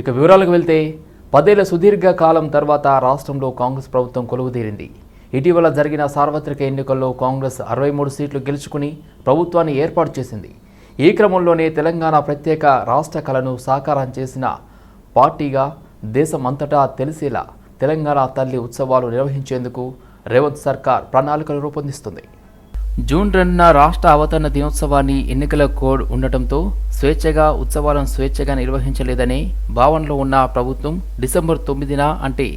ఇక వివరాలకు వెళ్తే పదేళ్ళ సుదీర్ఘ కాలం తర్వాత రాష్ట్రంలో కాంగ్రెస్ ప్రభుత్వం కొలువుదీరింది. ఇటీవల జరిగిన సార్వత్రిక ఎన్నికల్లో కాంగ్రెస్ అరవై మూడు సీట్లు గెలుచుకుని ప్రభుత్వాన్ని ఏర్పాటు చేసింది. ఈ క్రమంలోనే తెలంగాణ ప్రత్యేక రాష్ట్ర కళను సాకారం చేసిన పార్టీగా దేశమంతటా తెలిసేలా తెలంగాణ తల్లి ఉత్సవాలు నిర్వహించేందుకు రేవంత్ సర్కార్ ప్రణాళికలు రూపొందిస్తుంది. జూన్ రెండున రాష్ట్ర అవతరణ దినోత్సవాన్ని ఎన్నికల కోడ్ ఉండటంతో స్వేచ్ఛగా ఉత్సవాలను స్వేచ్ఛగా నిర్వహించలేదనే భావనలో ఉన్న ప్రభుత్వం డిసెంబర్ తొమ్మిదిన అంటే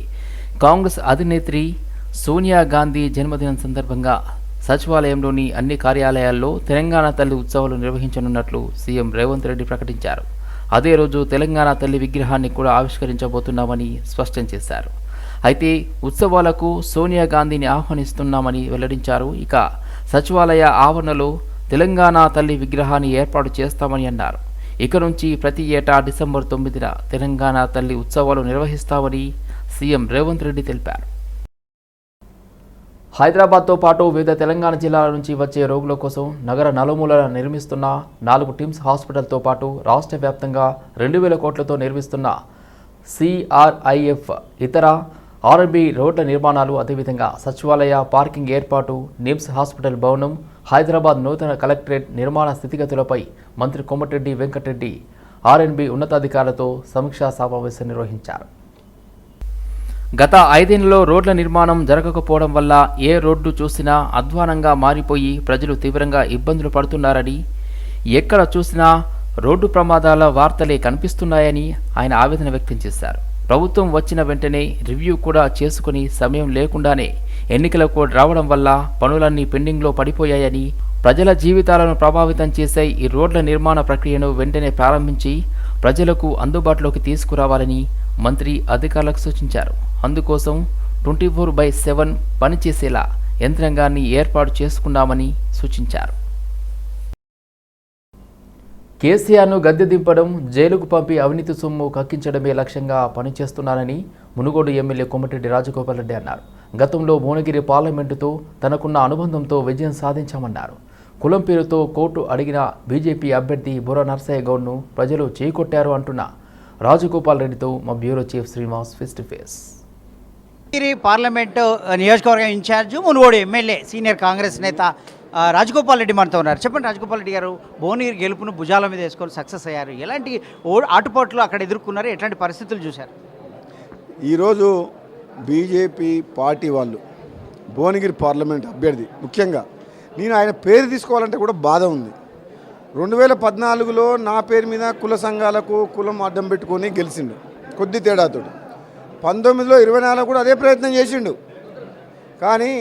కాంగ్రెస్ అధినేత్రి సోనియా గాంధీ జన్మదినం సందర్భంగా సచివాలయంలోని అన్ని కార్యాలయాల్లో తెలంగాణ తల్లి ఉత్సవాలు నిర్వహించనున్నట్లు సీఎం రేవంత్ రెడ్డి ప్రకటించారు. అదే రోజు తెలంగాణ తల్లి విగ్రహాన్ని కూడా ఆవిష్కరించబోతున్నామని స్పష్టం చేశారు. అయితే ఉత్సవాలకు సోనియా గాంధీని ఆహ్వానిస్తున్నామని వెల్లడించారు. ఇక సచివాలయ ఆవరణలో తెలంగాణ తల్లి విగ్రహాన్ని ఏర్పాటు చేస్తామని అన్నారు. ఇక నుంచి ప్రతి ఏటా డిసెంబర్ తొమ్మిదిన తెలంగాణ తల్లి ఉత్సవాలు నిర్వహిస్తామని సీఎం రేవంత్ రెడ్డి తెలిపారు. హైదరాబాద్తో పాటు వివిధ తెలంగాణ జిల్లాల నుంచి వచ్చే రోగుల కోసం నగర నలుమూలన నిర్మిస్తున్న నాలుగు టిమ్స్ హాస్పిటల్తో పాటు రాష్ట్ర వ్యాప్తంగా రెండు వేల కోట్లతో నిర్మిస్తున్న సిఆర్ఐఎఫ్ ఇతర ఆర్బీ రోడ్ల నిర్మాణాలు అదేవిధంగా సచివాలయ పార్కింగ్ ఏర్పాటు నిమ్స్ హాస్పిటల్ భవనం హైదరాబాద్ నూతన కలెక్టరేట్ నిర్మాణ స్థితిగతులపై మంత్రి కోమటిరెడ్డి వెంకటరెడ్డి ఆర్ఎన్బి ఉన్నతాధికారులతో సమీక్షా సమావేశం నిర్వహించారు. గత ఐదేళ్ళలో రోడ్ల నిర్మాణం జరగకపోవడం వల్ల ఏ రోడ్డు చూసినా అధ్వానంగా మారిపోయి ప్రజలు తీవ్రంగా ఇబ్బందులు పడుతున్నారని ఎక్కడ చూసినా రోడ్డు ప్రమాదాల వార్తలే కనిపిస్తున్నాయని ఆయన ఆవేదన వ్యక్తం చేశారు. ప్రభుత్వం వచ్చిన వెంటనే రివ్యూ కూడా చేసుకుని సమయం లేకుండానే ఎన్నికల కోడ్ రావడం వల్ల పనులన్నీ పెండింగ్లో పడిపోయాయని ప్రజల జీవితాలను ప్రభావితం చేసే ఈ రోడ్ల నిర్మాణ ప్రక్రియను వెంటనే ప్రారంభించి ప్రజలకు అందుబాటులోకి తీసుకురావాలని మంత్రి అధికారులకు సూచించారు. అందుకోసం ట్వంటీ ఫోర్ బై సెవెన్ పనిచేసేలా యంత్రాంగాన్ని ఏర్పాటు చేసుకున్నామని సూచించారు. కేసీఆర్ను గద్దె దింపడం జైలుకు పంపి అవినీతి సొమ్ము కక్కించడమే లక్ష్యంగా పనిచేస్తున్నారని మునుగోడు ఎమ్మెల్యే కొమటిరెడ్డి రాజగోపాల్ రెడ్డి అన్నారు. గతంలో భువనగిరి పార్లమెంటుతో తనకున్న అనుబంధంతో విజయం సాధించామన్నారు. కులం పేరుతో కోర్టు అడిగిన బీజేపీ అభ్యర్థి బుర్ర నర్సయ్య గౌడ్ను ప్రజలు చేకొట్టారు అంటున్న రాజగోపాల్ రెడ్డితో మా bureau chief Srinivas face to face. Giri parliament నియోజకవర్గం incharge Munugode MLA senior Congress నేత రాజగోపాల్ రెడ్డి మనతో ఉన్నారు. చెప్పండి రాజగోపాల్ రెడ్డి గారు భువనగిరి గెలుపును భుజాల మీద వేసుకొని సక్సెస్ అయ్యారు. ఎలాంటి ఓ ఆటుపోట్లు అక్కడ ఎదుర్కొన్నారు? ఎట్లాంటి పరిస్థితులు చూశారు? ఈరోజు బీజేపీ పార్టీ వాళ్ళు భువనగిరి పార్లమెంట్ అభ్యర్థి ముఖ్యంగా నేను ఆయన పేరు తీసుకోవాలంటే కూడా బాధ ఉంది. రెండు వేల పద్నాలుగులో నా పేరు మీద కుల సంఘాలకు కులం అడ్డం పెట్టుకొని గెలిచిండు కొద్ది తేడాతో. పంతొమ్మిదిలో ఇరవై నాలుగు కూడా అదే ప్రయత్నం చేసిండు. కానీ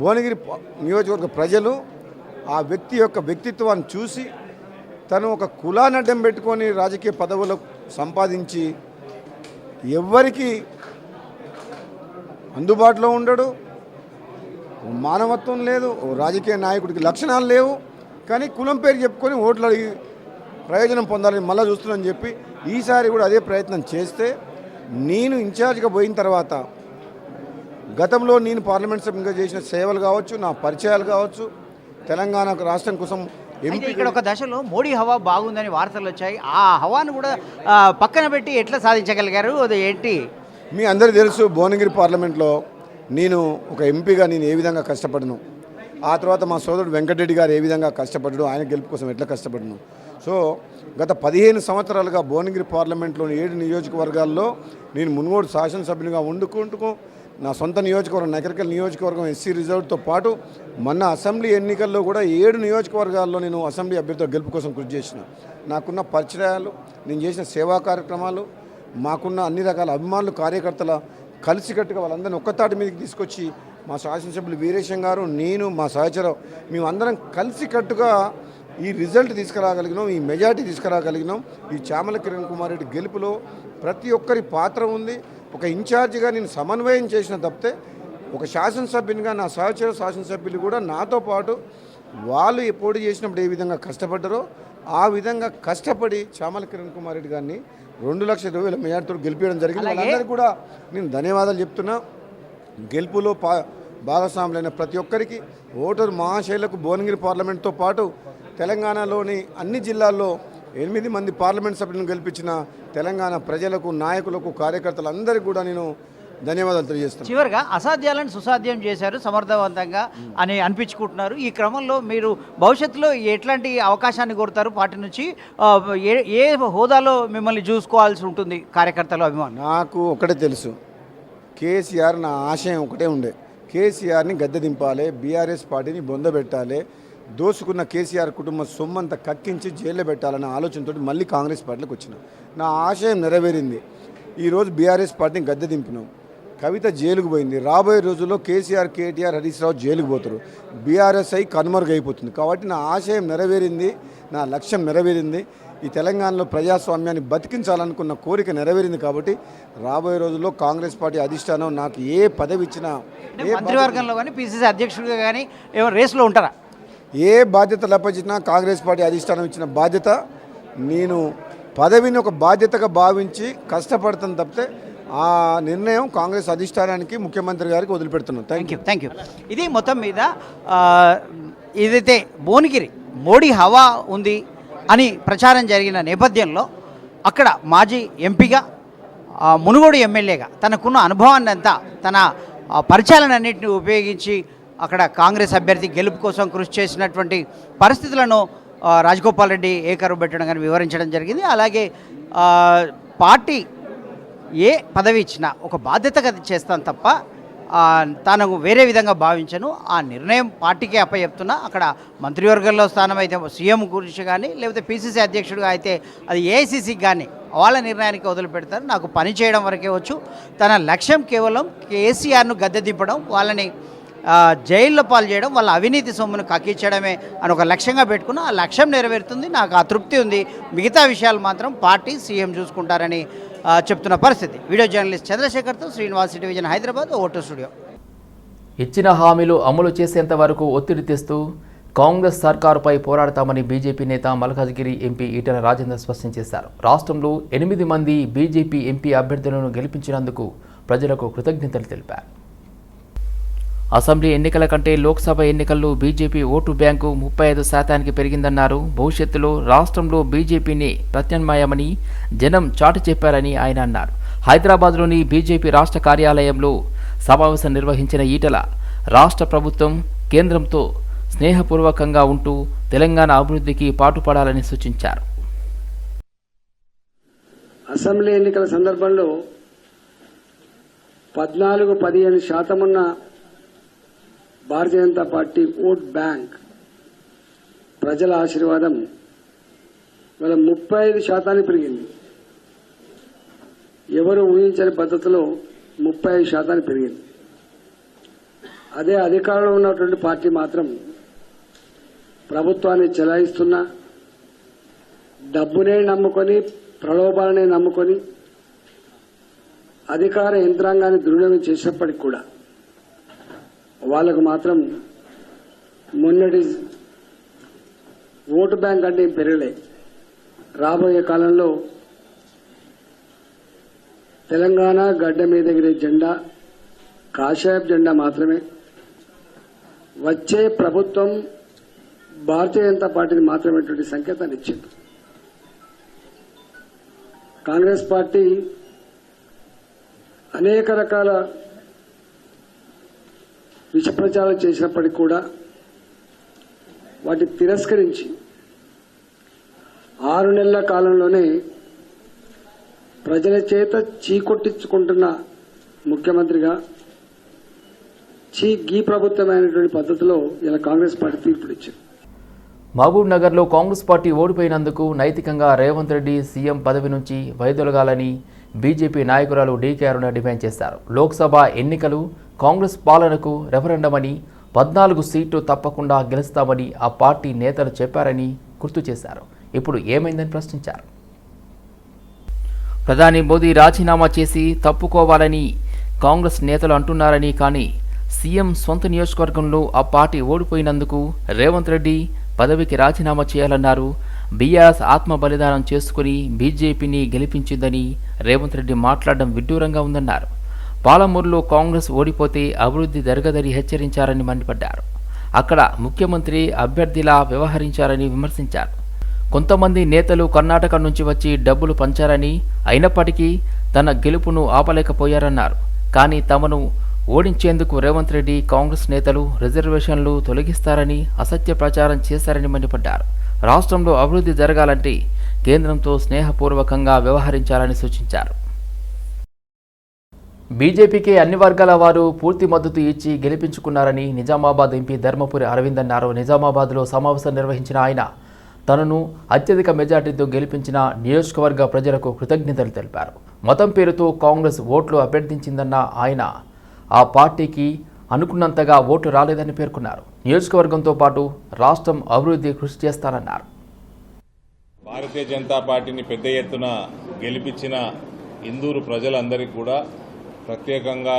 భువనగిరి నియోజకవర్గ ప్రజలు ఆ వ్యక్తి యొక్క వ్యక్తిత్వాన్ని చూసి తను ఒక కులాన్ని అడ్డం పెట్టుకొని రాజకీయ పదవులు సంపాదించి ఎవ్వరికీ అందుబాటులో ఉండడు. మానవత్వం లేదు. రాజకీయ నాయకుడికి లక్షణాలు లేవు. కానీ కులం పేరు చెప్పుకొని ఓట్లు అడిగి ప్రయోజనం పొందాలని మళ్ళీ చూస్తున్నానని చెప్పి ఈసారి కూడా అదే ప్రయత్నం చేస్తే నేను ఇన్ఛార్జ్గా పోయిన తర్వాత గతంలో నేను పార్లమెంట్ సభ్యునిగా చేసిన సేవలు కావచ్చు నా పరిచయాలు కావచ్చు తెలంగాణ రాష్ట్రం కోసం అయితే ఇక్కడ ఒక దశలో మోడీ హవా బాగుందని వార్తలు వచ్చాయి. ఆ హవాను కూడా పక్కన పెట్టి ఎట్లా సాధించగలిగారు? అది ఏంటి? మీ అందరికీ తెలుసు భువనగిరి పార్లమెంట్లో నేను ఒక ఎంపీగా నేను ఏ విధంగా కష్టపడను? ఆ తర్వాత మా సోదరుడు వెంకటరెడ్డి గారు ఏ విధంగా కష్టపడ్డాడు? ఆయన గెలుపు కోసం ఎట్లా కష్టపడను? సో గత పదిహేను సంవత్సరాలుగా భువనగిరి పార్లమెంట్లోని ఏడు నియోజకవర్గాల్లో నేను మునుగోడు శాసనసభ్యునిగా వండుకుంటూ నా సొంత నియోజకవర్గం నగరికల్ నియోజకవర్గం ఎస్సీ రిజర్వ్తో పాటు మొన్న అసెంబ్లీ ఎన్నికల్లో కూడా ఏడు నియోజకవర్గాల్లో నేను అసెంబ్లీ అభ్యర్థుల గెలుపు కోసం కృషి చేసిన. నాకున్న పరిచయాలు నేను చేసిన సేవా కార్యక్రమాలు మాకున్న అన్ని రకాల అభిమానులు కార్యకర్తల కలిసికట్టుగా వాళ్ళందరినీ ఒక్కతాటి మీదకి తీసుకొచ్చి మా శాసనసభ్యులు వీరేశం గారు నేను మా సహచరం మేమందరం కలిసికట్టుగా ఈ రిజల్ట్ తీసుకురాగలిగినాం ఈ మెజార్టీ తీసుకురాగలిగినాం. ఈ చామల కిరణ్ కుమార్ రెడ్డి గెలుపులో ప్రతి ఒక్కరి పాత్ర ఉంది. ఒక ఇన్ఛార్జిగా నేను సమన్వయం చేసిన తప్పితే ఒక శాసనసభ్యునిగా నా సహచర శాసనసభ్యులు కూడా నాతో పాటు వాళ్ళు పోటీ చేసినప్పుడు ఏ విధంగా కష్టపడ్డారో ఆ విధంగా కష్టపడి చామల కిరణ్ కుమార్ రెడ్డి గారిని రెండు లక్షల ఇరవై వేల మెజార్టీతో గెలిపించడం జరిగింది. వాళ్ళందరికీ కూడా నేను ధన్యవాదాలు చెప్తున్నా. గెలుపులో పా భాగస్వాములైన ప్రతి ఒక్కరికి ఓటరు మహాశైలకు భువనగిరి పార్లమెంట్తో పాటు తెలంగాణలోని అన్ని జిల్లాల్లో ఎనిమిది మంది పార్లమెంట్ సభ్యులను గెలిపించిన తెలంగాణ ప్రజలకు నాయకులకు కార్యకర్తలందరికీ కూడా నేను ధన్యవాదాలు తెలియజేస్తున్నాను చివరిగా అసాధ్యాలను సుసాధ్యం చేశారు సమర్థవంతంగా అని అనిపించుకుంటున్నారు. ఈ క్రమంలో మీరు భవిష్యత్తులో ఎట్లాంటి అవకాశాన్ని కోరుతారు? పార్టీ నుంచి ఏ ఏ హోదాలో మిమ్మల్ని చూసుకోవాల్సి ఉంటుంది? కార్యకర్తలు అభిమానులు. నాకు ఒకటే తెలుసు. కేసీఆర్ నా ఆశయం ఒకటే ఉండే. కేసీఆర్ని గద్దె దింపాలి బీఆర్ఎస్ పార్టీని బొందబెట్టాలి దోసుకున్న కేసీఆర్ కుటుంబ సొమ్మంతా కక్కించి జైల్లో పెట్టాలన్న ఆలోచనతో మళ్ళీ కాంగ్రెస్ పార్టీలోకి వచ్చిన. నా ఆశయం నెరవేరింది. ఈరోజు బీఆర్ఎస్ పార్టీని గద్దె దింపినాం. కవిత జైలుకు పోయింది. రాబోయే రోజుల్లో కేసీఆర్ కేటీఆర్ హరీష్ రావు జైలుకు పోతారు. బీఆర్ఎస్ అయి కనుమరుగైపోతుంది. కాబట్టి నా ఆశయం నెరవేరింది నా లక్ష్యం నెరవేరింది. ఈ తెలంగాణలో ప్రజాస్వామ్యాన్ని బతికించాలనుకున్న కోరిక నెరవేరింది కాబట్టి రాబోయే రోజుల్లో కాంగ్రెస్ పార్టీ అధిష్టానం నాకు ఏ పదవి ఇచ్చినా ఏ మంత్రివర్గంలో కానీ పిసిసి అధ్యక్షుడిగా కానీ ఏమైనా రేసులో ఉంటారా? ఏ బాధ్యత లెప్పచ్చినా కాంగ్రెస్ పార్టీ అధిష్టానం ఇచ్చిన బాధ్యత నేను పదవిని ఒక బాధ్యతగా భావించి కష్టపడతాను తప్పితే ఆ నిర్ణయం కాంగ్రెస్ అధిష్టానానికి ముఖ్యమంత్రి గారికి వదిలిపెడుతున్నాను థ్యాంక్ యూ థ్యాంక్ యూ ఇది మొత్తం మీద ఏదైతే భువనగిరి మోడీ హవా ఉంది అని ప్రచారం జరిగిన నేపథ్యంలో అక్కడ మాజీ ఎంపీగా మునుగోడు ఎమ్మెల్యేగా తనకున్న అనుభవాన్ని అంతా తన పరిచయాలన్నింటినీ ఉపయోగించి అక్కడ కాంగ్రెస్ అభ్యర్థి గెలుపు కోసం కృషి చేసినటువంటి పరిస్థితులను రాజగోపాల్ రెడ్డి ఏకరువు పెట్టడం కానీ వివరించడం జరిగింది. అలాగే పార్టీ ఏ పదవి ఇచ్చినా ఒక బాధ్యతగా చేస్తాను తప్ప తాను వేరే విధంగా భావించను. ఆ నిర్ణయం పార్టీకే అప్పచెప్తున్నా. అక్కడ మంత్రివర్గంలో స్థానం అయితే సీఎం గురించి కానీ లేకపోతే పీసీసీ అధ్యక్షుడిగా అయితే అది ఏఐసీసీకి కానీ వాళ్ళ నిర్ణయానికి వదిలిపెడతారు. నాకు పని చేయడం వరకే వచ్చు. తన లక్ష్యం కేవలం కేసీఆర్ను గద్దె దింపడం వాళ్ళని జైల్లో పాలు చేయడం వాళ్ళ అవినీతి సొమ్మును కక్కించడమే అని ఒక లక్ష్యంగా పెట్టుకున్న. ఆ లక్ష్యం నెరవేరుతుంది. నాకు ఆ తృప్తి ఉంది. మిగతా విషయాలు మాత్రం పార్టీ సీఎం చూసుకుంటారని చెప్తున్న పరిస్థితి. వీడియో జర్నలిస్ట్ చంద్రశేఖర్తో శ్రీనివాస్ టెలివిజన్ హైదరాబాద్ ఓటో స్టూడియో. ఇచ్చిన హామీలు అమలు చేసేంత వరకు ఒత్తిడి తెస్తూ కాంగ్రెస్ సర్కారుపై పోరాడతామని బీజేపీ నేత మల్కాజ్గిరి ఎంపీ ఈటల రాజేందర్ స్పష్టం చేశారు. రాష్ట్రంలో ఎనిమిది మంది బీజేపీ ఎంపీ అభ్యర్థులను గెలిపించినందుకు ప్రజలకు కృతజ్ఞతలు తెలిపారు. అసెంబ్లీ ఎన్నికల కంటే లోక్సభ ఎన్నికల్లో బీజేపీ ఓటు బ్యాంకు ముప్పై ఐదు శాతానికి పెరిగిందన్నారు. భవిష్యత్తులో రాష్ట్రంలో బీజేపీని ప్రత్యామ్నాయమని జనం చాటి చెప్పారని ఆయన అన్నారు. హైదరాబాద్లోని బీజేపీ రాష్ట్ర కార్యాలయంలో సమావేశం నిర్వహించిన ఈటల రాష్ట్ర ప్రభుత్వం కేంద్రంతో స్నేహపూర్వకంగా ఉంటూ తెలంగాణ అభివృద్ధికి పాటుపడాలని సూచించారు. అసెంబ్లీ ఎన్నికల సందర్భంలో పద్నాలుగు పదిహేను శాతం ఉన్న Bharatiya Janata party vote bank ప్రజల ఆశీర్వాదం ఇవాళ ముప్పై ఐదు శాతానికి పెరిగింది. ఎవరు ఊహించని పద్ధతిలో ముప్పై ఐదు శాతానికి పెరిగింది. అదే అధికారంలో ఉన్నటువంటి పార్టీ మాత్రం ప్రభుత్వాన్ని చెలాయిస్తున్న డబ్బునే నమ్ముకొని ప్రలోభాలనే నమ్ముకొని అధికార యంత్రాంగాన్ని దుర్వినియోగం చేసినప్పటికి కూడా వాళ్ళకు మాత్రం మొన్నటి ఓటు బ్యాంక్ అంటే ఏం పెరగలే. రాబోయే కాలంలో తెలంగాణ గడ్డ మీద ఎగిరే జెండా కాషాయపు జెండా మాత్రమే. వచ్చే ప్రభుత్వం భారతీయ జనతా పార్టీని మాత్రమేటువంటి సంకేతాన్ని ఇచ్చింది. కాంగ్రెస్ పార్టీ అనేక రకాల విష ప్రచారం చేసినప్పటికీ కూడా వాటిని తిరస్కరించి ఆరు నెలల కాలంలోనే ప్రజల చేత చీకొట్టించుకుంటున్న ముఖ్యమంత్రిగా చీ గీ ప్రభుత్వమైనటువంటి పద్ధతిలో ఇలా కాంగ్రెస్ పార్టీ తీర్పునిచ్చింది మహబూబ్ నగర్లో కాంగ్రెస్ పార్టీ ఓడిపోయినందుకు నైతికంగా రేవంత్ రెడ్డి సీఎం పదవి నుంచి వైదొలగాలని బీజేపీ నాయకురాలు డీకే అరుణ డిమాండ్ చేశారు. లోక్సభ ఎన్నికలు కాంగ్రెస్ పాలనకు రెఫరెండం అని పద్నాలుగు సీట్లు తప్పకుండా గెలుస్తామని ఆ పార్టీ నేతలు చెప్పారని గుర్తు చేశారు. ఇప్పుడు ఏమైందని ప్రశ్నించారు. ప్రధాని మోదీ రాజీనామా చేసి తప్పుకోవాలని కాంగ్రెస్ నేతలు అంటున్నారని కానీ సీఎం సొంత నియోజకవర్గంలో ఆ పార్టీ ఓడిపోయినందుకు రేవంత్ రెడ్డి పదవికి రాజీనామా చేయాలన్నారు. బీఆర్ఎస్ ఆత్మ బలిదానం చేసుకుని బీజేపీని గెలిపించిందని రేవంత్ రెడ్డి మాట్లాడడం విడ్డూరంగా ఉందన్నారు. పాలమూరులో కాంగ్రెస్ ఓడిపోతే అభివృద్ధి జరగదని హెచ్చరించారని మండిపడ్డారు. అక్కడ ముఖ్యమంత్రి అభ్యర్థిలా వ్యవహరించారని విమర్శించారు. కొంతమంది నేతలు కర్ణాటక నుంచి వచ్చి డబ్బులు పంచారని అయినప్పటికీ తన గెలుపును ఆపలేకపోయారన్నారు. కానీ తమను ఓడించేందుకు రేవంత్ రెడ్డి కాంగ్రెస్ నేతలు రిజర్వేషన్లు తొలగిస్తారని అసత్య ప్రచారం చేశారని మండిపడ్డారు. రాష్ట్రంలో అభివృద్ధి జరగాలంటే కేంద్రంతో స్నేహపూర్వకంగా వ్యవహరించాలని సూచించారు. బీజేపీకి అన్ని వర్గాల వారు పూర్తి మద్దతు ఇచ్చి గెలిపించుకున్నారని నిజామాబాద్ ఎంపీ ధర్మపురి అరవింద్ అన్నారు నిజామాబాద్లో సమావేశం నిర్వహించిన ఆయన. తనను అత్యధిక మెజార్టీతో గెలిపించిన నియోజకవర్గ ప్రజలకు కృతజ్ఞతలు తెలిపారు. మతం పేరుతో కాంగ్రెస్ ఓట్లు అభ్యర్థించిందన్న ఆయన ఆ పార్టీకి అనుకున్నంతగా ఓట్లు రాలేదని పేర్కొన్నారు. నియోజకవర్గంతో పాటు రాష్ట్రం అభివృద్ధి కృషి చేస్తానన్నారు. భారతీయ జనతా పార్టీని పెద్ద ఎత్తున గెలిపించిన ఇందూరు ప్రజలందరికీ కూడా ప్రత్యేకంగా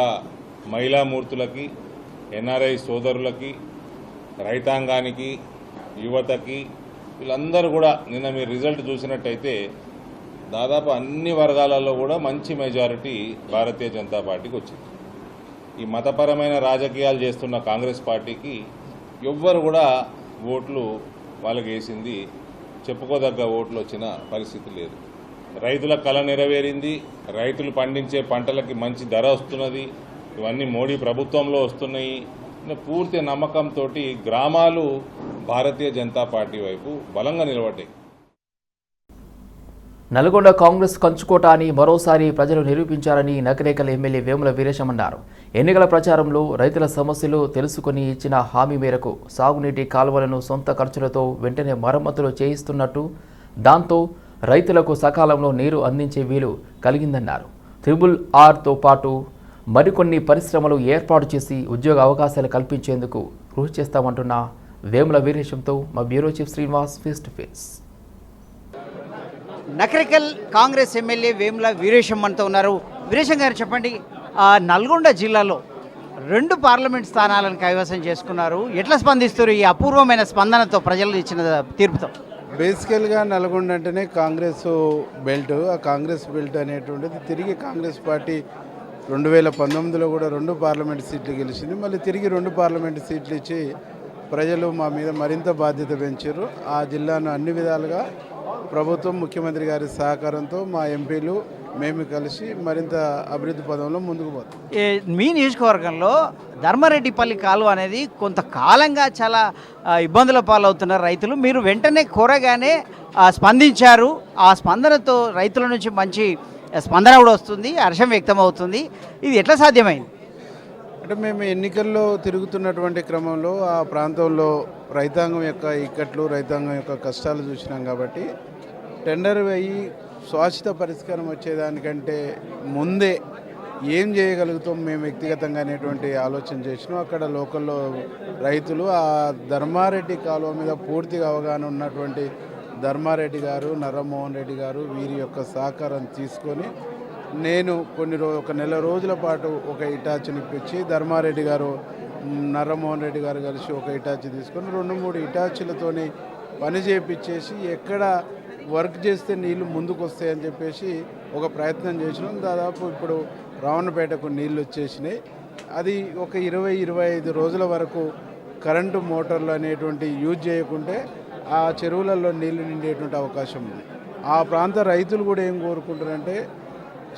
మహిళామూర్తులకి ఎన్ఆర్ఐ సోదరులకి రైతాంగానికి యువతకి వీళ్ళందరూ కూడా నిన్న మీరు రిజల్ట్ చూసినట్టయితే దాదాపు అన్ని వర్గాలలో కూడా మంచి మెజారిటీ భారతీయ జనతా పార్టీకి వచ్చింది. ఈ మతపరమైన రాజకీయాలు చేస్తున్న కాంగ్రెస్ పార్టీకి ఎవ్వరు కూడా ఓట్లు వాళ్ళకి వేసింది చెప్పుకోదగ్గ ఓట్లు వచ్చిన పరిస్థితి లేదు. రైతుల కళ నెరవేరింది. రైతులు పండించే పంటలకి మంచి ధర వస్తున్నది. ఇవన్నీ మోడీ ప్రభుత్వంలో వస్తున్నాయి. పూర్తి నమ్మకంతో గ్రామాలు భారతీయ జనతా పార్టీ వైపు బలంగా నిలబడ్డాయి. నల్గొండ కాంగ్రెస్ కంచుకోట అని మరోసారి ప్రజలు నిరూపించారని నకరేకల ఎమ్మెల్యే వేముల వీరేశం అన్నారు. ఎన్నికల ప్రచారంలో రైతుల సమస్యలు తెలుసుకుని ఇచ్చిన హామీ మేరకు సాగునీటి కాలువలను సొంత ఖర్చులతో వెంటనే మరమ్మతులు చేయిస్తున్నట్టు దాంతో రైతులకు సకాలంలో నీరు అందించే వీలు కలిగిందన్నారు. త్రిబుల్ ఆర్తో పాటు మరికొన్ని పరిశ్రమలు ఏర్పాటు చేసి ఉద్యోగ అవకాశాలు కల్పించేందుకు కృషి చేస్తామంటున్న వేముల వీరేశంతో మా bureau chief Srinivas face to face. Nakrekal Congress MLA Vemula Veeresham మనతో ఉన్నారు. వీరేశం గారు చెప్పండి ఆ, నల్గొండ జిల్లాలో రెండు పార్లమెంట్ స్థానాలను కైవసం చేసుకున్నారు. ఎట్లా స్పందిస్తారు ఈ అపూర్వమైన స్పందనతో ప్రజలు ఇచ్చిన తీర్పుతో? బేసికల్గా నల్గొండ అంటేనే కాంగ్రెస్ బెల్ట్. ఆ కాంగ్రెస్ బెల్ట్ అనేటువంటిది తిరిగి కాంగ్రెస్ పార్టీ రెండు వేల పంతొమ్మిదిలో కూడా రెండు పార్లమెంట్ సీట్లు గెలిచింది. మళ్ళీ తిరిగి రెండు పార్లమెంట్ సీట్లు ఇచ్చి ప్రజలు మా మీద మరింత బాధ్యత పెంచారు. ఆ జిల్లాను అన్ని విధాలుగా ప్రభుత్వం ముఖ్యమంత్రి గారి సహకారంతో మా ఎంపీలు మేము కలిసి మరింత అభివృద్ధి పదంలో ముందుకు పోతాం. మీ నియోజకవర్గంలో ధర్మారెడ్డిపల్లి కాలువ అనేది కొంతకాలంగా చాలా ఇబ్బందుల పాలవుతున్నారు రైతులు. మీరు వెంటనే కోరగానే స్పందించారు. ఆ స్పందనతో రైతుల నుంచి మంచి స్పందన కూడా వస్తుంది. హర్షం వ్యక్తం అవుతుంది ఇది ఎట్లా సాధ్యమైంది? అంటే మేము ఎన్నికల్లో తిరుగుతున్నటువంటి క్రమంలో ఆ ప్రాంతంలో రైతాంగం యొక్క ఇక్కట్లు రైతాంగం యొక్క కష్టాలు చూసినాం కాబట్టి టెండర్ వేయి శాశ్వత పరిష్కారం వచ్చేదానికంటే ముందే ఏం చేయగలుగుతాం మేము వ్యక్తిగతంగా అనేటువంటి ఆలోచన చేసినాం. అక్కడ లోకల్లో రైతులు ఆ ధర్మారెడ్డి కాలువ మీద పూర్తిగా అవగాహన ఉన్నటువంటి ధర్మారెడ్డి గారు నరమోహన్ రెడ్డి గారు వీరి యొక్క సహకారం తీసుకొని నేను కొన్ని రో ఒక నెల రోజుల పాటు ఒక ఇటాచిని ఇప్పించి ధర్మారెడ్డి గారు నరమోహన్ రెడ్డి గారు కలిసి ఒక ఇటాచి తీసుకొని రెండు మూడు ఇటాచీలతోని పని చేపించేసి ఎక్కడ వర్క్ చేస్తే నీళ్ళు ముందుకు వస్తాయని చెప్పేసి ఒక ప్రయత్నం చేసినాం. దాదాపు ఇప్పుడు రావణపేటకు నీళ్ళు వచ్చేసినాయి. అది ఒక ఇరవై ఇరవై ఐదు రోజుల వరకు కరెంటు మోటార్లు అనేటువంటి యూజ్ చేయకుంటే ఆ చెరువులలో నీళ్ళు నిండేటువంటి అవకాశం ఉంది. ఆ ప్రాంత రైతులు కూడా ఏం కోరుకుంటారంటే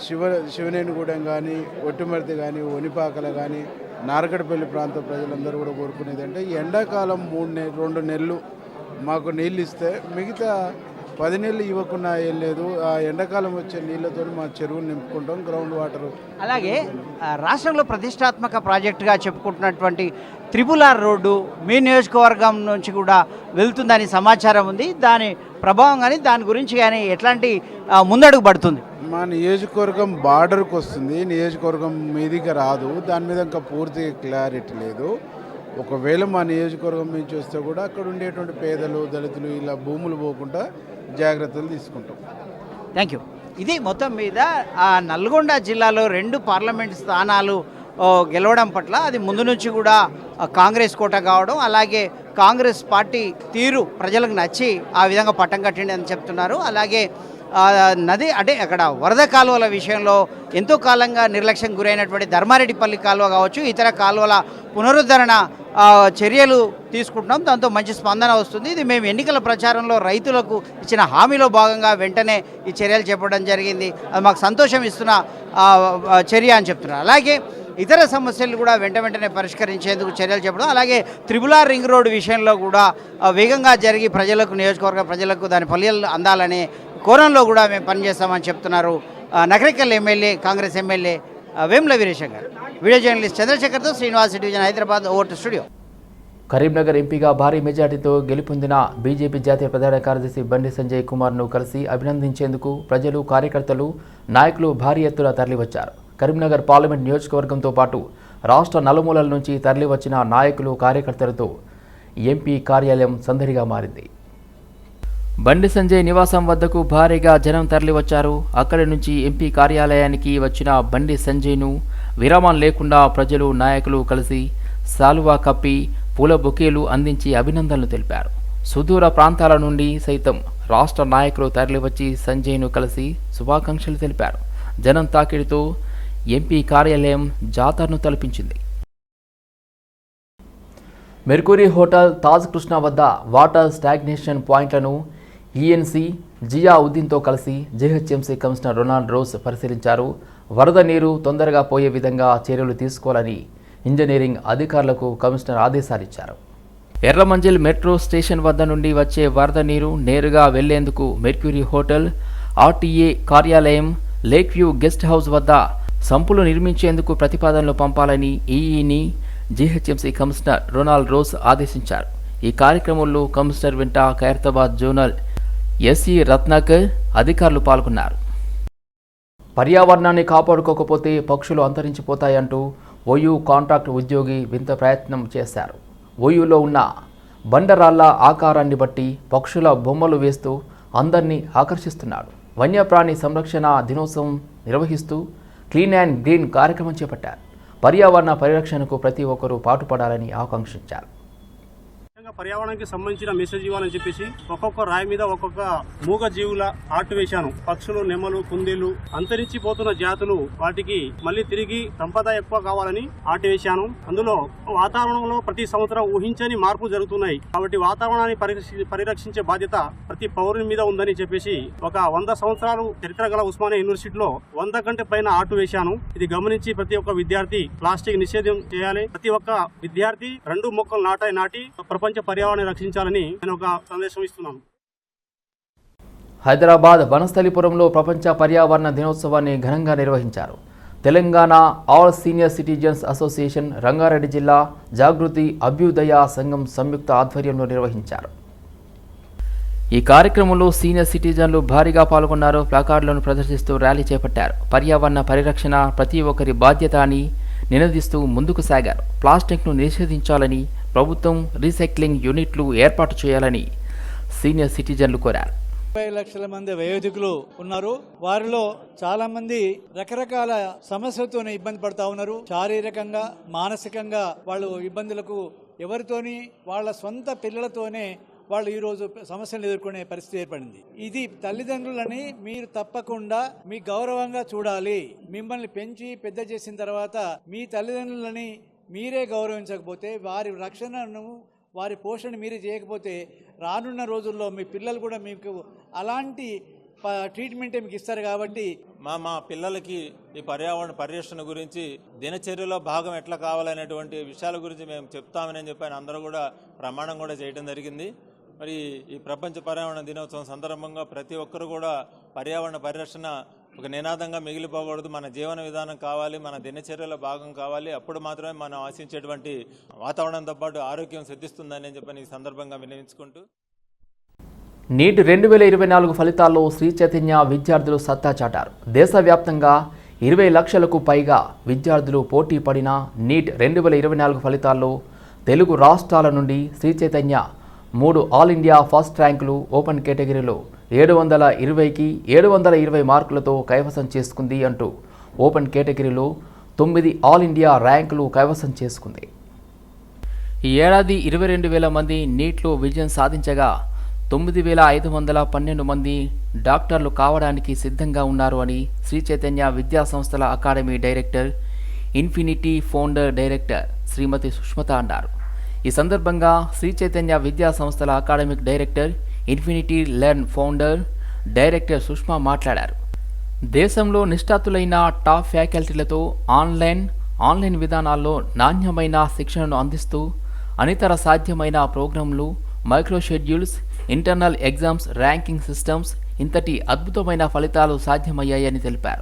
శివ శివనేనిగూడెం కానీ ఒట్టిమర్తి కానీ ఒనిపాకల కానీ నారకడపల్లి ప్రాంత ప్రజలందరూ కూడా కోరుకునేది అంటే ఎండాకాలం మూడు నె రెండు నెలలు మాకు నీళ్ళు ఇస్తే మిగతా పది నెలలు ఇవ్వకుండా ఏం లేదు. ఆ ఎండాకాలం వచ్చే నీళ్ళతో మా చెరువులు నింపుకుంటాం గ్రౌండ్ వాటర్. అలాగే రాష్ట్రంలో ప్రతిష్టాత్మక ప్రాజెక్టుగా చెప్పుకుంటున్నటువంటి త్రిపుల్ ఆర్ రోడ్డు మీ నియోజకవర్గం నుంచి కూడా వెళ్తుందని సమాచారం ఉంది. దాని ప్రభావం కానీ దాని గురించి కానీ ఎట్లాంటి ముందడుగు పడుతుంది? మా నియోజకవర్గం బార్డర్కి వస్తుంది. నియోజకవర్గం మీదికి రాదు. దాని మీద ఇంకా పూర్తి క్లారిటీ లేదు. ఒకవేళ మా నియోజకవర్గం నుంచి వస్తే కూడా అక్కడ ఉండేటువంటి పేదలు దళితులు ఇలా భూములు పోకుండా జాగ్రత్తలు తీసుకుంటాం. థ్యాంక్ యూ ఇది మొత్తం మీద ఆ నల్గొండ జిల్లాలో రెండు పార్లమెంట్ స్థానాలు గెలవడం పట్ల అది ముందు నుంచి కూడా కాంగ్రెస్ కోట కావడం అలాగే కాంగ్రెస్ పార్టీ తీరు ప్రజలకు నచ్చి ఆ విధంగా పట్టం కట్టండి అని చెప్తున్నారు. అలాగే నది అంటే అక్కడ వరద కాలువల విషయంలో ఎంతో కాలంగా నిర్లక్ష్యం గురైనటువంటి ధర్మారెడ్డిపల్లి కాలువ కావచ్చు ఇతర కాలువల పునరుద్ధరణ చర్యలు తీసుకుంటున్నాం. దాంతో మంచి స్పందన వస్తుంది. ఇది మేము ఎన్నికల ప్రచారంలో రైతులకు ఇచ్చిన హామీలో భాగంగా వెంటనే ఈ చర్యలు చేపట్టడం జరిగింది. అది మాకు సంతోషం ఇస్తున్న చర్య అని చెప్తున్నారు. అలాగే ఇతర సమస్యలు కూడా వెంట వెంటనే పరిష్కరించేందుకు చర్యలు చెప్పడం అలాగే త్రిబులార్ రింగ్ రోడ్ విషయంలో కూడా వేగంగా జరిగి ప్రజలకు నియోజకవర్గ ప్రజలకు దాని ఫలితాలు అందాలనే కోణంలో కూడా మేము పనిచేస్తామని చెప్తున్నారు. ఆ, నకరికల్ ఎమ్మెల్యే కాంగ్రెస్ ఎమ్మెల్యే ఆ, వేముల వీరేశం గారు. వీడియో జర్నలిస్ట్ చంద్రశేఖర్తో శ్రీనివాస్ డివిజన్ హైదరాబాద్ ఓటు స్టూడియో. కరీంనగర్ ఎంపీగా భారీ మెజార్టీతో గెలుపొందిన బీజేపీ జాతీయ ప్రధాన కార్యదర్శి బండి సంజయ్ కుమార్ను కలిసి అభినందించేందుకు ప్రజలు కార్యకర్తలు నాయకులు భారీ ఎత్తున తరలివచ్చారు. కరీంనగర్ పార్లమెంట్ నియోజకవర్గంతో పాటు రాష్ట్ర నలుమూలల నుంచి తరలివచ్చిన నాయకులు కార్యకర్తలతో ఎంపీ కార్యాలయం సందడిగా మారింది. బండి సంజయ్ నివాసం వద్దకు భారీగా జనం తరలివచ్చారు. అక్కడి నుంచి ఎంపీ కార్యాలయానికి వచ్చిన బండి సంజయ్ను విరామం లేకుండా ప్రజలు నాయకులు కలిసి సాలువా కప్పి పూల బొకేలు అందించి అభినందనలు తెలిపారు. సుదూర ప్రాంతాల నుండి సైతం రాష్ట్ర నాయకులు తరలివచ్చి సంజయ్ను కలిసి శుభాకాంక్షలు తెలిపారు. జనం తాకిడితో ఎంపీ కార్యాలయం జాతరను తలపించింది. మెర్కురీ హోటల్ తాజ్ కృష్ణ వద్ద వాటర్ స్టాగ్నేషన్ పాయింట్లను ఈఎన్సీ జియా ఉద్దీన్తో కలిసి జీహెచ్ఎంసీ కమిషనర్ రొనాల్డ్ రోస్ పరిశీలించారు. వరద నీరు తొందరగా పోయే విధంగా చర్యలు తీసుకోవాలని ఇంజనీరింగ్ అధికారులకు కమిషనర్ ఆదేశాలిచ్చారు. ఎర్రమంజిల్ మెట్రో స్టేషన్ వద్ద నుండి వచ్చే వరద నీరు నేరుగా వెళ్ళేందుకు మెర్క్యూరీ హోటల్ ఆర్టీఏ కార్యాలయం లేక్ వ్యూ గెస్ట్ హౌస్ వద్ద సంపులు నిర్మించేందుకు ప్రతిపాదనలు పంపాలని ఈఈని జీహెచ్ఎంసీ కమిషనర్ రొనాల్డ్ రోస్ ఆదేశించారు. ఈ కార్యక్రమంలో కమిషనర్ వెంట ఖైరతాబాద్ జోనల్ ఎస్ఈ రత్నాకర్ అధికారులు పాల్గొన్నారు. పర్యావరణాన్ని కాపాడుకోకపోతే పక్షులు అంతరించిపోతాయంటూ ఓయూ కాంట్రాక్ట్ ఉద్యోగి వింత ప్రయత్నం చేశారు. ఓయూలో ఉన్న బండరాళ్ళ ఆకారాన్ని బట్టి పక్షుల బొమ్మలు వేస్తూ అందరినీ ఆకర్షిస్తున్నాడు. వన్యప్రాణి సంరక్షణ దినోత్సవం నిర్వహిస్తూ క్లీన్ అండ్ గ్రీన్ కార్యక్రమం చేపట్టారు. పర్యావరణ పరిరక్షణకు ప్రతి ఒక్కరూ పాటుపడాలని ఆకాంక్షించారు. పర్యావరణానికి సంబంధించిన మెసేజ్ ఇవ్వాలని చెప్పేసి ఒక్కొక్క రాయి మీద ఒక్కొక్క మూగ జీవుల ఆర్ట్ వేశాను. పక్షులు నెమలు కుందేళ్ళు అంతరించిపోతున్న జాతులు వాటికి మళ్ళీ తిరిగి సంపద ఎక్కువ కావాలని ఆర్ట్ వేశాను. అందులో వాతావరణంలో ప్రతి సంవత్సరం ఊహించని మార్పులు జరుగుతున్నాయి. కాబట్టి వాతావరణాన్ని పరిరక్షి- పరిరక్షించే బాధ్యత ప్రతి పౌరుని మీద ఉందని చెప్పేసి ఒక వంద సంవత్సరాలు చరిత్ర గల ఉస్మానియా యూనివర్సిటీలో వంద కంటే పైన ఆర్టు వేశాను. ఇది గమనించి ప్రతి ఒక్క విద్యార్థి ప్లాస్టిక్ నిషేధం చేయాలి. ప్రతి ఒక్క విద్యార్థి రెండు మొక్కలు నాటాయి నాటి ప్రపంచ పర్యావరణాన్ని రక్షించాలని నేను ఒక సందేశం ఇస్తున్నాను. హైదరాబాద్ వనస్థలిపురంలో ప్రపంచ పర్యావరణ దినోత్సవాన్ని ఘనంగా నిర్వహించారు. Telangana all senior citizens association Rangareddy జిల్లా జాగృతి అభ్యుదయ సంఘం సంయుక్త ఆధ్వర్యంలో నిర్వహించారు. ఈ కార్యక్రమంలో సీనియర్ సిటిజన్లు భారీగా పాల్గొన్నారు. ప్లాకార్డులను ప్రదర్శిస్తూ ర్యాలీ చేపట్టారు. పర్యావరణ పరిరక్షణ ప్రతి ఒక్కరి బాధ్యత అని నినదిస్తూ ముందుకు సాగారు. ప్లాస్టిక్ను నిషేధించాలని ప్రభుత్వం రీసైక్లింగ్ యూనిట్లు ఏర్పాటు చేయాలని సీనియర్ సిటిజన్లు కోరారు. ముప్పై లక్షల మంది వయోధికులు ఉన్నారు. వారిలో చాలా మంది రకరకాల సమస్యలతోనే ఇబ్బంది పడతా ఉన్నారు. శారీరకంగా మానసికంగా వాళ్ళు ఇబ్బందులకు ఎవరితోని వాళ్ళ సొంత పిల్లలతోనే వాళ్ళు ఈరోజు సమస్యలు ఎదుర్కొనే పరిస్థితి ఏర్పడింది. ఇది తల్లిదండ్రులని మీరు తప్పకుండా మీ గౌరవంగా చూడాలి. మిమ్మల్ని పెంచి పెద్ద చేసిన తర్వాత మీ తల్లిదండ్రులని మీరే గౌరవించకపోతే వారి రక్షణను వారి పోషణ మీరు చేయకపోతే రానున్న రోజుల్లో మీ పిల్లలు కూడా మీకు అలాంటి ప- మీకు ఇస్తారు కాబట్టి మా మా పిల్లలకి ఈ పర్యావరణ పరిరక్షణ గురించి దినచర్యలో భాగం ఎట్లా కావాలనేటువంటి విషయాల గురించి మేము చెప్తామని చెప్పి ఆయన అందరూ కూడా ప్రమాణం కూడా చేయడం జరిగింది. మరి ఈ ప్రపంచ పర్యావరణ దినోత్సవం సందర్భంగా ప్రతి ఒక్కరు కూడా పర్యావరణ పరిరక్షణ ఒక నినాదంగా మిగిలిపోకూడదు. మన జీవన విధానం కావాలి మన దినచర్యల భాగం కావాలి. అప్పుడు మాత్రమే మనం ఆశించేటువంటి వాతావరణంతో పాటు ఆరోగ్యం సిద్ధిస్తుందని చెప్పని ఈ సందర్భంగా వినియోగించుకుంటూ నీట్ రెండు వేల ఇరవై నాలుగు ఫలితాల్లో శ్రీ చైతన్య విద్యార్థులు సత్తా చాటారు. దేశవ్యాప్తంగా ఇరవై లక్షలకు పైగా విద్యార్థులు పోటీ పడిన నీట్ రెండు వేల ఇరవై నాలుగు ఫలితాల్లో తెలుగు రాష్ట్రాల నుండి శ్రీ చైతన్య మూడు ఆల్ ఇండియా ఫస్ట్ ర్యాంకులు ఓపెన్ కేటగిరీలో ఏడు వందల ఇరవైకి ఏడు వందల ఇరవై మార్కులతో కైవసం చేసుకుంది అంటూ ఓపెన్ కేటగిరీలో తొమ్మిది ఆల్ ఇండియా ర్యాంకులు కైవసం చేసుకుంది. ఈ ఏడాది ఇరవై రెండు వేల మంది నీట్లో విజయం సాధించగా తొమ్మిది వేల ఐదు వందల పన్నెండు మంది డాక్టర్లు కావడానికి సిద్ధంగా ఉన్నారు అని శ్రీ చైతన్య విద్యా సంస్థల academy director infinity founder director Shrimati Sushmita అన్నారు. ఈ సందర్భంగా శ్రీ చైతన్య విద్యా సంస్థల academic director infinity learn founder director Sushma మాట్లాడారు. దేశంలో నిష్ఠాతులైన టాప్ ఫ్యాకల్టీలతో ఆన్లైన్ ఆన్లైన్ విధానాల్లో నాణ్యమైన శిక్షణను అందిస్తూ అనితర సాధ్యమైన ప్రోగ్రాంలు micro schedules internal exams ranking systems ఇంతటి అద్భుతమైన ఫలితాలు సాధ్యమయ్యాయని తెలిపారు.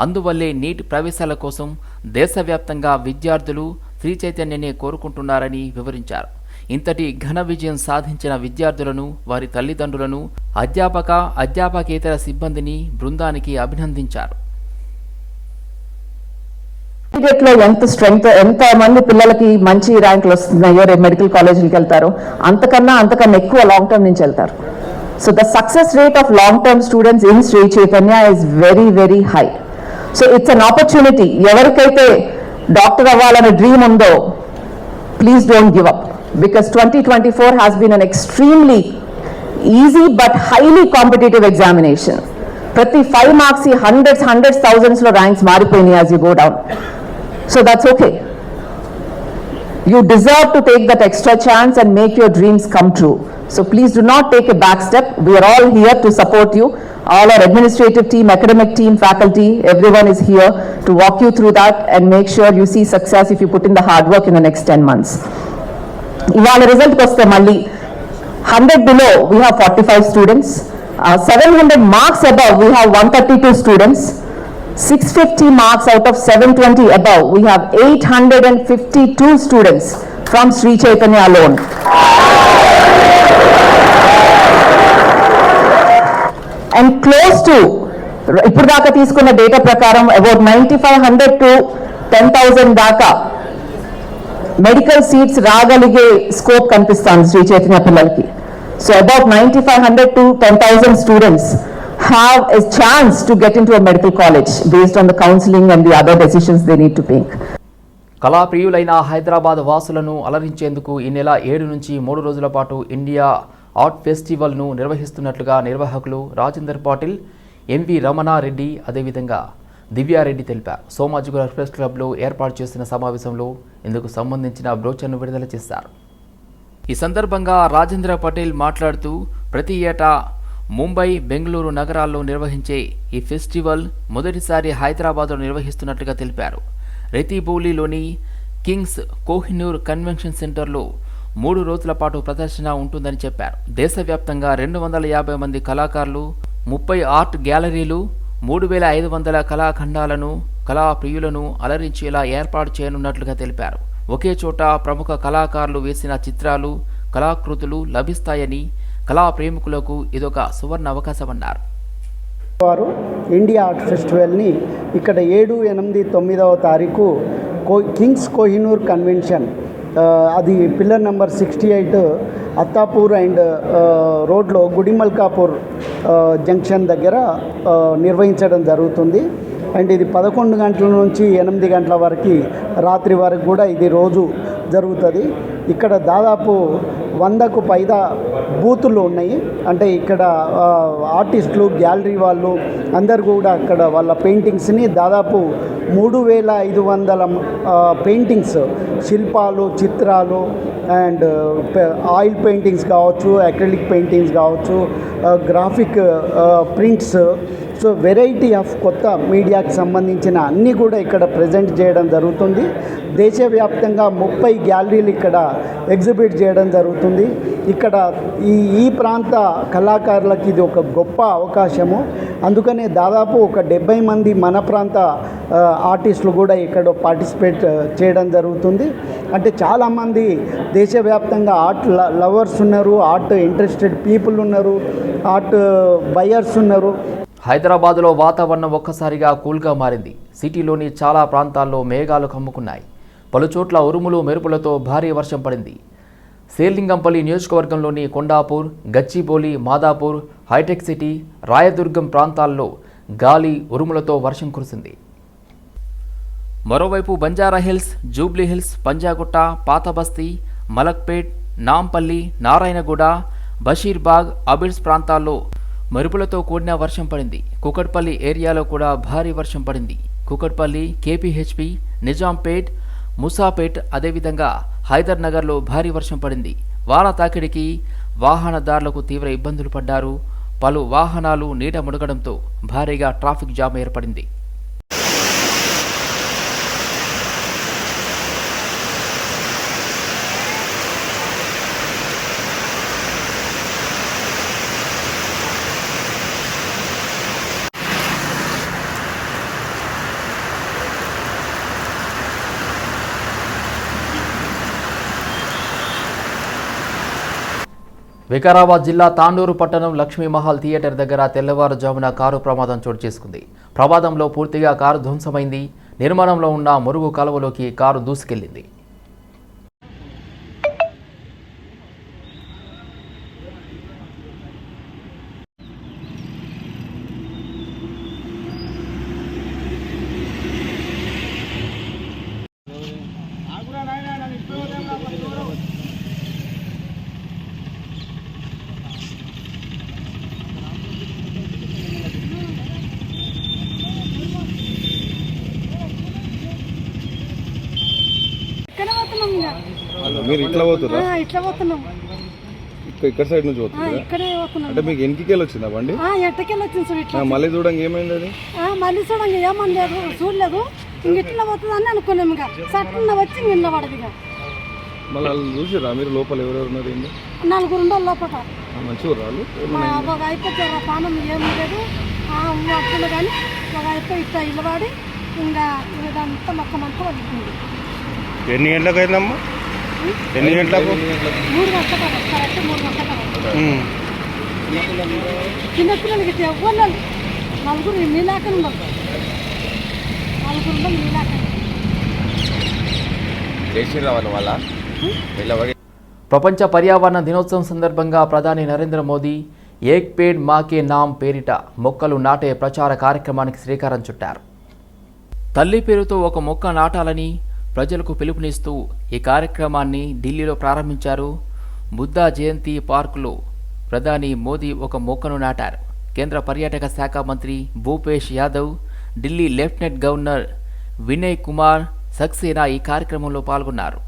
అందువల్లే నీట్ ప్రవేశాల కోసం దేశవ్యాప్తంగా విద్యార్థులు శ్రీ చైతన్యనే కోరుకుంటున్నారని వివరించారు. ఇంతటి ఘన విజయం సాధించిన విద్యార్థులను వారి తల్లిదండ్రులను అధ్యాపక అధ్యాపకేతర సిబ్బందిని బృందానికి అభినందించారు. లో ఎంత స్ట్రెంగ్త్ ఎంత మంది పిల్లలకి మంచి ర్యాంకులు వస్తున్నాయో రేపు మెడికల్ కాలేజీకి వెళ్తారో. అంతకన్నా అంతకన్నా ఎక్కువ లాంగ్ టర్మ్ నుంచి వెళ్తారు. So the success rate of long term students in Sri Chaitanya is very very high so it's an opportunity ఎవరికైతే డాక్టర్ అవ్వాలనే డ్రీమ్ ఉందో please don't give up because 2024 has been an extremely easy but highly competitive examination. ప్రతి five marks hundreds hundreds థౌజండ్స్లో ranks మారిపోయినాయి as you go down so that's okay you deserve to take that extra chance and make your dreams come true so please do not take a back step we are all here to support you all our administrative team, academic team, faculty, everyone is here to walk you through that and make sure you see success if you put in the hard work in the next 10 months. ఇవాళ రిజల్ట్కి వస్తే మళ్ళీ hundred below we have forty five students seven hundred marks above we have one thirty two students six fifty marks out of seven twenty above we have eight hundred and fifty two students from Sri Chaitanya alone and close to ఇప్పుడు దాకా తీసుకున్న data ప్రకారం about ninety five hundred to ten thousand దాకా medical seats రాగలిగే scope కనిపిస్తాను శ్రీ చైతన్య పిల్లలకి. So about ninety five hundred to ten thousand students have a chance to get into a medical college based on the counselling and the other decisions they need to take కళాప్రియులైన Hyderabad వాసులను అలరించేందుకు ఈ నెల ఏడు నుంచి మూడు రోజుల పాటు ఇండియా ఆర్ట్ ఫెస్టివల్ను నిర్వహిస్తున్నట్లుగా నిర్వాహకులు రాజేందర్ పాటిల్ ఎంవి రమణారెడ్డి అదేవిధంగా దివ్యారెడ్డి తెలిపారు. సోమాజిగూడ ప్రెస్ క్లబ్లో ఏర్పాటు చేసిన సమావేశంలో ఇందుకు సంబంధించిన బ్రోచర్ను విడుదల చేశారు. ఈ సందర్భంగా రాజేంద్ర పటేల్ మాట్లాడుతూ ప్రతి ఏటా ముంబై బెంగళూరు నగరాల్లో నిర్వహించే ఈ ఫెస్టివల్ మొదటిసారి హైదరాబాద్లో నిర్వహిస్తున్నట్లుగా తెలిపారు. రెతిబౌలిలోని కింగ్స్ కోహినూర్ కన్వెన్షన్ సెంటర్లో మూడు రోజుల పాటు ప్రదర్శన ఉంటుందని చెప్పారు. దేశవ్యాప్తంగా రెండు వందల యాభై మంది కళాకారులు ముప్పై ఆర్ట్ గ్యాలరీలు మూడు వేల ఐదు వందల కళాఖండాలను కళాప్రియులను అలరించేలా ఏర్పాటు చేయనున్నట్లుగా తెలిపారు. ఒకే చోట ప్రముఖ కళాకారులు వేసిన చిత్రాలు కళాకృతులు లభిస్తాయని కళా ప్రేమికులకు ఇదొక సువర్ణ అవకాశమన్నారు. వారు ఇండియా ఆర్ట్ ఫెస్టివల్ని ఇక్కడ ఏడు ఎనిమిది తొమ్మిదవ తారీఖు కో కింగ్స్ కోహినూర్ కన్వెన్షన్ అది pillar number sixty eight Attapur and రోడ్లో గుడిమల్కాపూర్ జంక్షన్ దగ్గర నిర్వహించడం జరుగుతుంది. అండ్ ఇది పదకొండు గంటల నుంచి ఎనిమిది గంటల వరకు రాత్రి వరకు కూడా ఇది రోజు జరుగుతుంది. ఇక్కడ దాదాపు వందకు పైగా బూతులు ఉన్నాయి. అంటే ఇక్కడ ఆర్టిస్టులు గ్యాలరీ వాళ్ళు అందరు కూడా అక్కడ వాళ్ళ పెయింటింగ్స్ని దాదాపు మూడు వేల ఐదు వందల పెయింటింగ్స్ శిల్పాలు చిత్రాలు అండ్ పె- ఆయిల్ పెయింటింగ్స్ కావచ్చు అక్రిలిక్ పెయింటింగ్స్ కావచ్చు graphic prints. So variety of కొత్త మీడియాకి సంబంధించిన అన్నీ కూడా ఇక్కడ ప్రజెంట్ చేయడం జరుగుతుంది. దేశవ్యాప్తంగా ముప్పై గ్యాలరీలు ఇక్కడ ఎగ్జిబిట్ చేయడం జరుగుతుంది. ఇక్కడ ఈ ఈ ప్రాంత కళాకారులకు ఇది ఒక గొప్ప అవకాశము. అందుకనే దాదాపు ఒక డెబ్బై మంది మన ప్రాంత ఆర్టిస్టులు కూడా ఇక్కడ పార్టిసిపేట్ చేయడం జరుగుతుంది. అంటే చాలామంది దేశవ్యాప్తంగా ఆర్ట్ ల- లవర్స్ ఉన్నారు ఆర్ట్ ఇంట్రెస్టెడ్ పీపుల్ ఉన్నారు ఆర్ట్ బయర్స్ ఉన్నారు. హైదరాబాదులో వాతావరణం ఒక్కసారిగా కూల్గా మారింది. సిటీలోని చాలా ప్రాంతాల్లో మేఘాలు కమ్ముకున్నాయి. పలుచోట్ల ఉరుములు మెరుపులతో భారీ వర్షం పడింది. శేర్లింగంపల్లి నియోజకవర్గంలోని కొండాపూర్ గచ్చిబోలి మాదాపూర్ హైటెక్ సిటీ రాయదుర్గం ప్రాంతాల్లో గాలి ఉరుములతో వర్షం కురిసింది. మరోవైపు బంజారాహిల్స్ జూబ్లీహిల్స్ పంజాగుట్ట పాతబస్తీ మలక్పేట్ నాంపల్లి నారాయణగూడ బషీర్బాగ్ అబిడ్స్ ప్రాంతాల్లో మెరుపులతో కూడిన వర్షం పడింది. కుకట్పల్లి ఏరియాలో కూడా భారీ వర్షం పడింది. కుకట్పల్లి కేపీహెచ్పి నిజాంపేట్ ముసాపేట్ అదేవిధంగా హైదర్ నగర్లో భారీ వర్షం పడింది. వాన తాకిడికి వాహనదారులకు తీవ్ర ఇబ్బందులు పడ్డారు. పలు వాహనాలు నీట మునగడంతో భారీగా ట్రాఫిక్ జామ్ ఏర్పడింది. వికారాబాద్ జిల్లా తాండూరు పట్టణం లక్ష్మీమహల్ థియేటర్ దగ్గర తెల్లవారుజామున కారు ప్రమాదం చోటు చేసుకుంది. ప్రమాదంలో పూర్తిగా కారు ధ్వంసమైంది. నిర్మాణంలో ఉన్న మురుగు కాలువలోకి కారు దూసుకెళ్ళింది ఇక్కడ పోతున్నాం ఇక. మీరు ఇట్లా పోతురా ఆ, ఇట్లా పోతున్నాం. ఇక్కడ ఇక్కడ సైడ్ నుంచి ఆ, పోతురా ఇక్కడే పోతున్నాం. అంటే మీకు ఎన్నికెళ్ళి వచ్చిందా బండి? ఆ, ఎట్టకెళ్ళి వచ్చింది చూడు ఇట్లా ఆ, మళ్ళీ చూడండి ఏమైంది అది ఆ, మళ్ళీ చూడండి ఏమని లేదు చూడలేదు. ఇంక ఇట్లా పోతుంది అని అనుకున్నాం ఇక సట్టున వచ్చి ఇంట్లో పడదు ఇక. మళ్ళీ వాళ్ళు చూసిరా మీరు? లోపల ఎవరెవరు ఉన్నారు ఏంటి నలుగురు ఉండో లోపల. ఆ, మంచిగా రాళ్ళు మా ఒక అయిపోతే పానం ఏమి లేదు. అట్లా కానీ ఒక అయిపోయి ఇట్లా ఇల్లు పడి ఇంకా ఇదంతా మొత్తం అంతా పడుతుంది ఎన్ని గంటలకు అయిందమ్మా? ఎన్ని గంటలకు? మూడు మూడు చిన్నపిల్లలకి. నలుగురు ఉన్నారు. నలుగురు ప్రపంచ పర్యావరణ దినోత్సవం సందర్భంగా ప్రధాని నరేంద్ర మోదీ ఏక్ పేడ్ మాకే నామ్ పేరిట మొక్కలు నాటే ప్రచార కార్యక్రమానికి శ్రీకారం చుట్టారు. తల్లి పేరుతో ఒక మొక్క నాటాలని ప్రజలకు పిలుపునిస్తూ ఈ కార్యక్రమాన్ని ఢిల్లీలో ప్రారంభించారు. బుద్ధా జయంతి పార్కులో ప్రధాని మోదీ ఒక మొక్కను నాటారు. కేంద్ర పర్యాటక శాఖ మంత్రి భూపేష్ యాదవ్ ఢిల్లీ లెఫ్టినెంట్ గవర్నర్ వినయ్ కుమార్ సక్సేనా ఈ కార్యక్రమంలో పాల్గొన్నారు.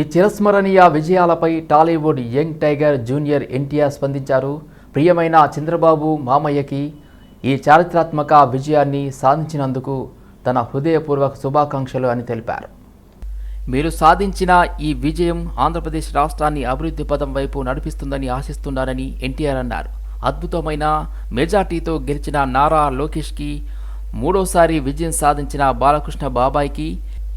ఈ చిరస్మరణీయ విజయాలపై Tollywood young tiger junior NTR స్పందించారు. ప్రియమైన చంద్రబాబు మామయ్యకి ఈ చారిత్రాత్మక విజయాన్ని సాధించినందుకు తన హృదయపూర్వక శుభాకాంక్షలు అని తెలిపారు. మీరు సాధించిన ఈ విజయం ఆంధ్రప్రదేశ్ రాష్ట్రాన్ని అభివృద్ధి పదం వైపు నడిపిస్తుందని ఆశిస్తున్నానని ఎన్టీఆర్ అన్నారు. అద్భుతమైన మెజార్టీతో గెలిచిన నారా లోకేష్కి మూడోసారి విజయం సాధించిన బాలకృష్ణ బాబాయ్కి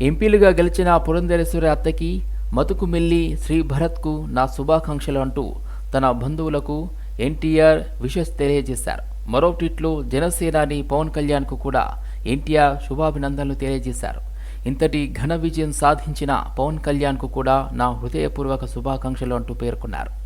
ఎంపీలుగా గెలిచిన పురంధరేశ్వరి అత్తకి మతుకుమిల్లి శ్రీ భరత్కు నా శుభాకాంక్షలు అంటూ తన బంధువులకు ఎన్టీఆర్ విషెస్ తెలియజేశారు. మరో ట్వీట్లో జనసేనాని పవన్ కళ్యాణ్కు కూడా ఎన్టీఆర్ శుభాభినందనలు తెలియజేశారు. ఇంతటి ఘన విజయం సాధించిన పవన్ కళ్యాణ్కు కూడా నా హృదయపూర్వక శుభాకాంక్షలు అంటూ పేర్కొన్నారు.